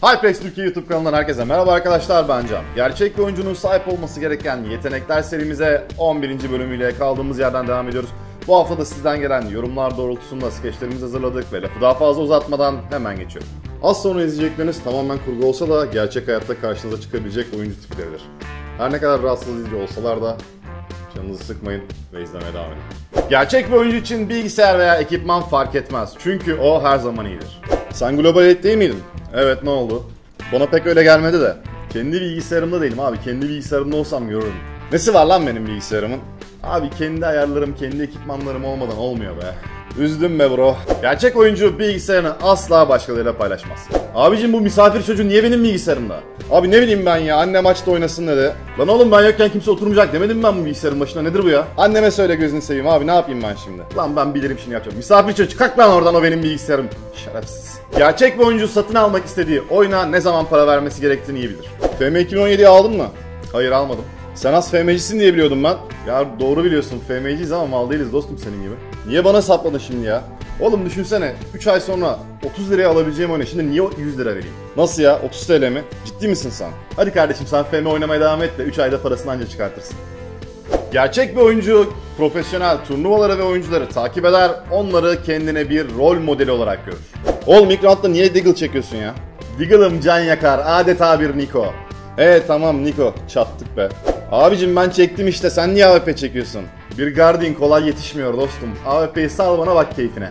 HyperX Türkiye YouTube kanalından herkese merhaba arkadaşlar ben Can. Gerçek bir oyuncunun sahip olması gereken yetenekler serimize 11. bölümüyle kaldığımız yerden devam ediyoruz. Bu hafta da sizden gelen yorumlar doğrultusunda skeçlerimizi hazırladık ve lafı daha fazla uzatmadan hemen geçiyorum. Az sonra izleyecekleriniz tamamen kurgu olsa da gerçek hayatta karşınıza çıkabilecek oyuncu tipleridir. Her ne kadar rahatsız edici olsalar da Canınızı sıkmayın ve izlemeye devam edin. Gerçek bir oyuncu için bilgisayar veya ekipman fark etmez. Çünkü o her zaman iyidir. Sen Global Elite değil miydin? Evet ne oldu? Bana pek öyle gelmedi de. Kendi bilgisayarımda değilim abi. Kendi bilgisayarımda olsam görürüm. Nesi var lan benim bilgisayarımın? Abi kendi ayarlarım, kendi ekipmanlarım olmadan olmuyor be. Üzdüm be bro. Gerçek oyuncu bilgisayarını asla başkalarıyla paylaşmaz. Abicim bu misafir çocuğu niye benim bilgisayarımda? Abi ne bileyim ben ya annem maçta oynasın dedi. Lan oğlum ben yokken kimse oturmayacak demedim mi ben bu bilgisayarın başına nedir bu ya? Anneme söyle gözünü seveyim abi ne yapayım ben şimdi? Lan ben bilirim şimdi yapacağım. Misafir çocuk kalk lan oradan o benim bilgisayarım. Şerefsiz. Gerçek bir oyuncu satın almak istediği oyuna ne zaman para vermesi gerektiğini iyi bilir. FM 2017'yi aldın mı? Hayır almadım. Sen az FM'cisin diye biliyordum ben. Ya doğru biliyorsun FM'ciyiz ama mal değiliz dostum senin gibi. Niye bana sapladın şimdi ya? Oğlum düşünsene 3 ay sonra 30 liraya alabileceğim oyunu şimdi niye 100 lira vereyim? Nasıl ya 30 TL mi? Ciddi misin sen? Hadi kardeşim sen FM oynamaya devam et de 3 ayda parasını anca çıkartırsın. Gerçek bir oyuncu profesyonel turnuvaları ve oyuncuları takip eder, onları kendine bir rol modeli olarak görür. Oğlum ilk roundda niye Deagle çekiyorsun ya? Deagle'ım can yakar, adeta bir Niko. Evet tamam Niko, çattık be. Abicim ben çektim işte, sen niye AWP çekiyorsun? Bir Guardian kolay yetişmiyor dostum. AWP'yi sal bana bak keyfine.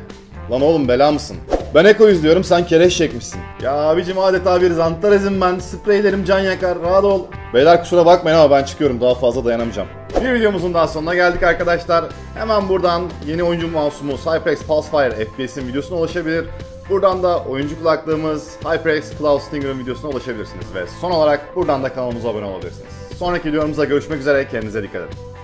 Lan oğlum bela mısın? Ben Eko izliyorum sen kereş çekmişsin. Ya abicim adeta bir zantarezim ben. Spreylerim can yakar rahat ol. Beyler kusura bakmayın ama ben çıkıyorum daha fazla dayanamayacağım. Bir videomuzun daha sonuna geldik arkadaşlar. Hemen buradan yeni oyuncu mouse'umuz HyperX Pulsefire FPS'in videosuna ulaşabilir. Buradan da oyuncu kulaklığımız HyperX Cloud Stinger'ın videosuna ulaşabilirsiniz. Ve son olarak buradan da kanalımıza abone olabilirsiniz. Sonraki videomuzda görüşmek üzere kendinize dikkat edin.